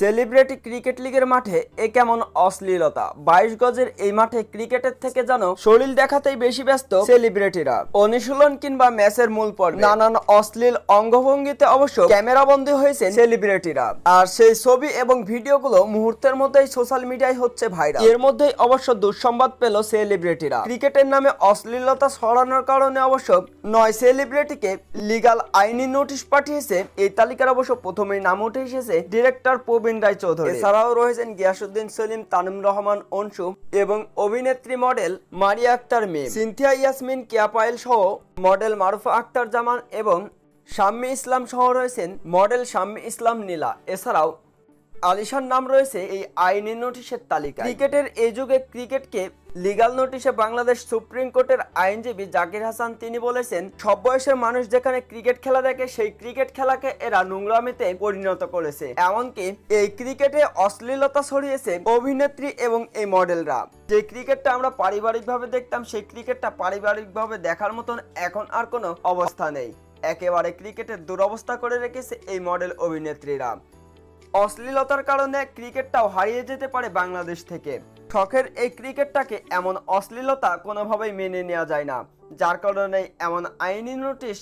Celebrity cricket লিগের মাঠে এ কেমন অশ্লীলতা? বাইশ গজের এই মাঠে ক্রিকেটের থেকে যেন শরীর দেখাতেই বেশি ব্যস্ত সেলিব্রিটিরা। অনুশীলন কিংবা ম্যাচের মূল পর্বে নানান অশ্লীল অঙ্গভঙ্গিতে অবশ্য ক্যামেরা বন্দী হয়েছে সেলিব্রিটিরা। আর সেই ছবি এবং ভিডিওগুলো মুহূর্তের মধ্যেই সোশ্যাল মিডিয়ায় হচ্ছে ভাইরাল। এর মধ্যেই অবশ্য দুঃসংবাদ পেল সেলিব্রিটিরা। ক্রিকেটের নামে অশ্লীলতা ছড়ানোর কারণে অবশ্য নয় সেলিব্রিটিকে লিগাল আইনি নোটিশ পাঠিয়েছে। এই তালিকার অবশ্য প্রথমেই নাম উঠে এসেছে ডিরেক্টর প্রবীণ রায় চৌধুরী। এছাড়াও রয়েছেন গিয়াসুদ্দিন সলিম, তানিম রহমান, অংশু এবং অভিনেত্রী মডেল মারিয়া আক্তার মেম। সিনথিয়া ইয়াসমিন, কিয়াপায়েল সহ মডেল মারুফা আক্তার জামান এবং শাম্মী ইসলাম সহ রয়েছেন মডেল শাম্মী ইসলাম নীলা। এছাড়াও আলিশার নাম রয়েছে এই আইনি নোটিশের তালিকা ক্রিকেটের এই যুগে ক্রিকেটকে লিগাল নোটিশে বাংলাদেশ সুপ্রিম কোর্টের আইনজীবী জাকির হাসান তিনি বলেছেন, সব বয়সের মানুষ যেখানে ক্রিকেট খেলা দেখে, সেই ক্রিকেট খেলাকে এরা নোংরামিতে পরিণত করেছে। এমনকি এই ক্রিকেটে অশ্লীলতা ছড়িয়েছে অভিনেত্রী এবং এই মডেলরা। যে ক্রিকেটটা আমরা পারিবারিকভাবে দেখতাম, সেই ক্রিকেটটা পারিবারিকভাবে দেখার মতন এখন আর কোনো অবস্থা নেই। একেবারে ক্রিকেটের দুরবস্থা করে রেখেছে এই মডেল অভিনেত্রীরা। অশ্লীলতার কারণে ক্রিকেটটাও হারিয়ে যেতে পারে বাংলাদেশ থেকে। শখের এই ক্রিকেটটাকে এমন অশ্লীলতা কোনোভাবেই মেনে নেওয়া যায় না। যার কারণে এমন আইনি নোটিশ